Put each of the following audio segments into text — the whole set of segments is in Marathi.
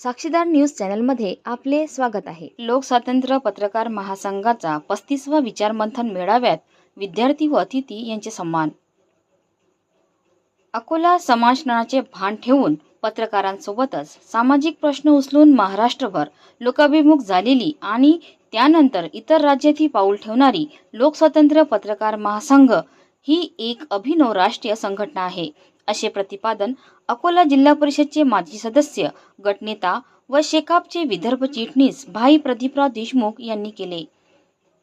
साक्षीदार न्यूज चॅनलमध्ये आपले स्वागत आहे. लोकस्वातंत्र्य पत्रकार महासंघाचा पस्तीसवा विचारमंथन मेळाव्यात विद्यार्थी व अतिथी यांचे सन्मान. अकोला समाजनाचे भान ठेवून पत्रकारांसोबतच सामाजिक प्रश्न उचलून महाराष्ट्रभर लोकाभिमुख झालेली आणि त्यानंतर इतर राज्यातही पाऊल ठेवणारी लोकस्वातंत्र्य पत्रकार महासंघ ही एक अभिनव राष्ट्रीय संघटना आहे. असे प्रतिपादन अकोला जिल्हा परिषदचे माजी सदस्य गटनेता व शेकापचे विदर्भ चिटणीस भाई प्रदीपराव देशमुख यांनी केले.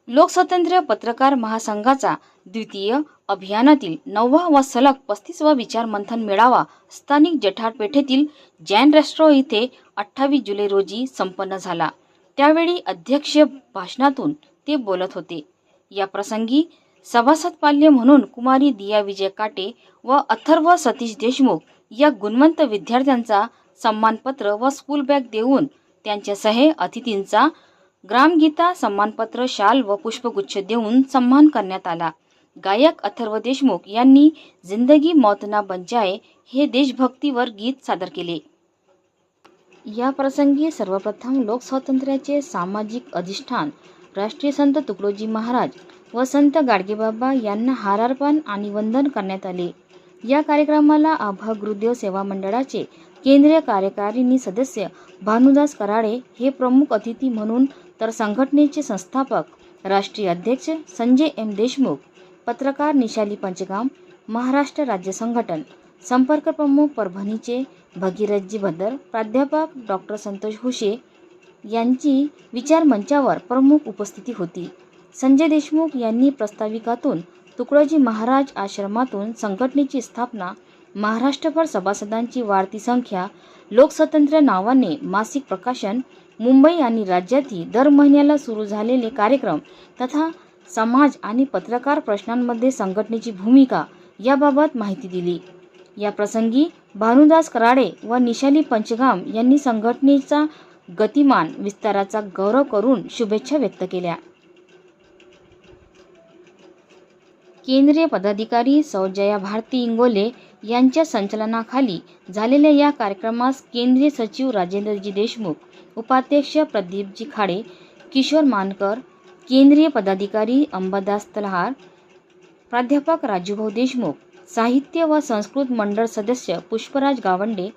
लोकस्वातंत्र्य पत्रकार महासंघाचा द्वितीय अभियानातील नववा व सलग पस्तीसवा विचार मंथन मेळावा स्थानिक जठारपेठेतील जैन रेस्ट्रो इथे अठ्ठावीस जुलै रोजी संपन्न झाला. त्यावेळी अध्यक्ष भाषणातून ते बोलत होते. या प्रसंगी सभासद पाल्य म्हणून कुमारी दिया विजय काटे व अथर्व सतीश देशमुख या गुणवंत विद्यार्थ्यांचा सन्मानपत्र व स्कूल बॅग देऊन त्यांच्यासह अतिथींचा ग्रामगीता सन्मानपत्र शाल व पुष्पगुच्छ देऊन सन्मान करण्यात आला. गायक अथर्व देशमुख यांनी जिंदगी मौत ना बन जाए हे देशभक्तीवर गीत सादर केले. या प्रसंगी सर्वप्रथम लोकस्वातंत्र्याचे सामाजिक अधिष्ठान राष्ट्रीय संत तुकडोजी महाराज व संत गाडगेबाबा यांना हारार्पण आणि वंदन करण्यात आले. या कार्यक्रमाला आभा गुरुदेव सेवा मंडळाचे केंद्रीय कार्यकारिणी सदस्य भानुदास कराडे हे प्रमुख अतिथी म्हणून तर संघटनेचे संस्थापक राष्ट्रीय अध्यक्ष संजय एम देशमुख पत्रकार निशाली पंचगाम महाराष्ट्र राज्य संघटन संपर्क प्रमुख परभणीचे भगीरथजी भदर प्राध्यापक डॉक्टर संतोष हुशे यांची विचारमंचावर प्रमुख उपस्थिती होती. संजय देशमुख यांनी प्रस्ताविकातून तुकडोजी महाराज आश्रमातून संघटनेची स्थापना महाराष्ट्रभर सभासदांची वाढती संख्या लोकस्वातंत्र्य नावाने मासिक प्रकाशन मुंबई आणि राज्यातही दर महिन्याला सुरू झालेले कार्यक्रम तथा समाज आणि पत्रकार प्रश्नांमध्ये संघटनेची भूमिका याबाबत माहिती दिली. या प्रसंगी भानुदास कराडे व निशाली पंचगाम यांनी संघटनेचा गतिमान विस्ताराचा गौरव करून शुभेच्छा व्यक्त केल्या. केंद्रीय पदाधिकारी सौजया भारती इंगोले यांच्या संचलनाखाली झालेल्या या कार्यक्रमास केंद्रीय सचिव राजेंद्रजी देशमुख उपाध्यक्ष प्रदीपजी खाडे किशोर मानकर केंद्रीय पदाधिकारी अंबादास तलहार प्राध्यापक राजूभाऊ देशमुख साहित्य व संस्कृत मंडळ सदस्य पुष्पराज गावंडे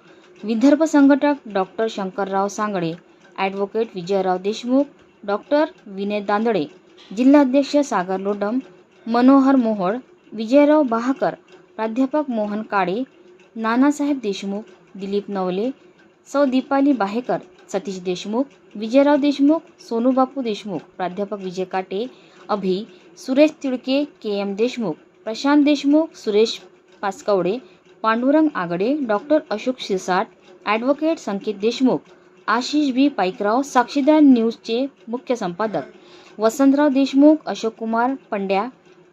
विदर्भ संघटक doctor Shankarrao Sangle advocate Vijayrao Deshmukh doctor Vinay Dandale जिल्हाध्यक्ष सागर लोडम मनोहर मोहोळ विजयराव बहाकर प्राध्यापक मोहन काळे नानासाहेब देशमुख दिलीप नवले सौ दीपाली बाहेकर सतीश देशमुख विजयराव देशमुख सोनूबापू देशमुख प्राध्यापक Vijay Kate Abhi Suresh Tidke K M Deshmukh Prashant Deshmukh Suresh Pasakwade Pandurang Agade doctor Ashok Shirsat advocate Sanket Deshmukh Ashish B. Paikrao Sakshidar न्यूजचे मुख्य संपादक वसंतराव देशमुख अशोक कुमार पंड्या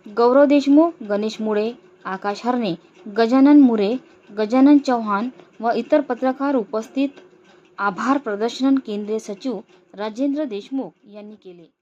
गौरव देशमुख गणेश मुळे आकाश हरणे गजानन मुरे गजानन चव्हाण व इतर पत्रकार उपस्थित आभार प्रदर्शन केंद्रीय सचिव राजेंद्र देशमुख यांनी केले.